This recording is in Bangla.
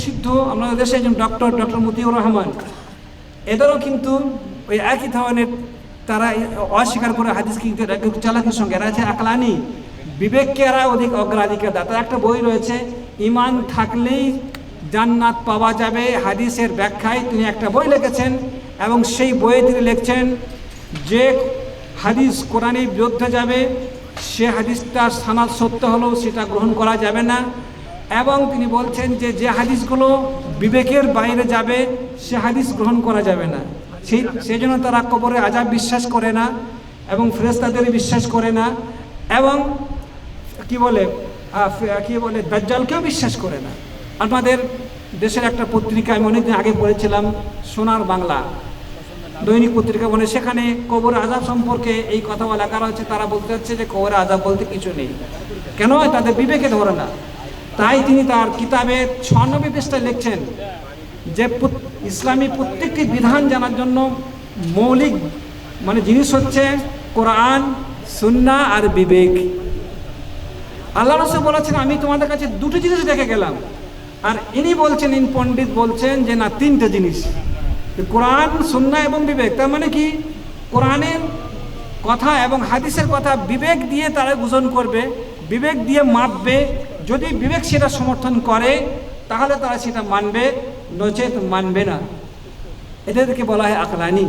প্রসিদ্ধ আমাদের দেশে একজন ডক্টর ডক্টর মতিউর রহমান। এদেরও কিন্তু ওই একই ধরনের তারা অস্বীকার করে হাদিসকে কিন্তু চালাকির সঙ্গে। এরা আছে আকলানি বিবেককে এরা অধিক অগ্রাধিকার দেয়। তার একটা বই রয়েছে, ইমান থাকলেই জান্নাত পাওয়া যাবে। হাদিসের ব্যাখ্যায় তিনি একটা বই লিখেছেন এবং সেই বইয়ে তিনি লিখছেন, যে হাদিস কোরআনের বিরুদ্ধে যাবে, সে হাদিসটার সানাদ সত্য হলেও সেটা গ্রহণ করা যাবে না। এবং তিনি বলছেন যে যে হাদিসগুলো বিবেকের বাইরে যাবে, সে হাদিস গ্রহণ করা যাবে না। সেই সেই জন্য তারা কবরে আজাব বিশ্বাস করে না এবং ফেরেস্তাদের বিশ্বাস করে না এবং কি বলে কি বলে, দাজ্জালকেও বিশ্বাস করে না। আমাদের দেশের একটা পত্রিকা, আমি অনেকদিন আগে পড়েছিলাম, সোনার বাংলা। দৈনিক পত্রিকা মানে সেখানে কবর আজাব সম্পর্কে এই কথা বলা কারণ হচ্ছে তারা বলতে হচ্ছে যে কবর আজাব বলতে কিছু নেই। কেন? তাদের বিবেকে ধরে না। তাই তিনি তার কিতাবে ছয়ানব্বই পৃষ্ঠায় লিখছেন যে ইসলামী প্রত্যেকটি বিধান জানার জন্য মৌলিক মানে জিনিস হচ্ছে কোরআন, সুন্না আর বিবেক। আল্লাহ রসুল বলেছেন, আমি তোমাদের কাছে দুটো জিনিস দেখে গেলাম। আর ইনি বলছেন, ইন পণ্ডিত বলছেন যে, না, তিনটে জিনিস। কোরআন, সুন্না এবং বিবেক। তার মানে কি? কোরআনের কথা এবং হাদিসের কথা বিবেক দিয়ে তারা ওজন করবে, বিবেক দিয়ে মাপবে যদি বিবেক সেটা সমর্থন করে, তাহলে তারা সেটা মানবে, নচেত মানবে না। এদেরকে বলা হয় আকলানি।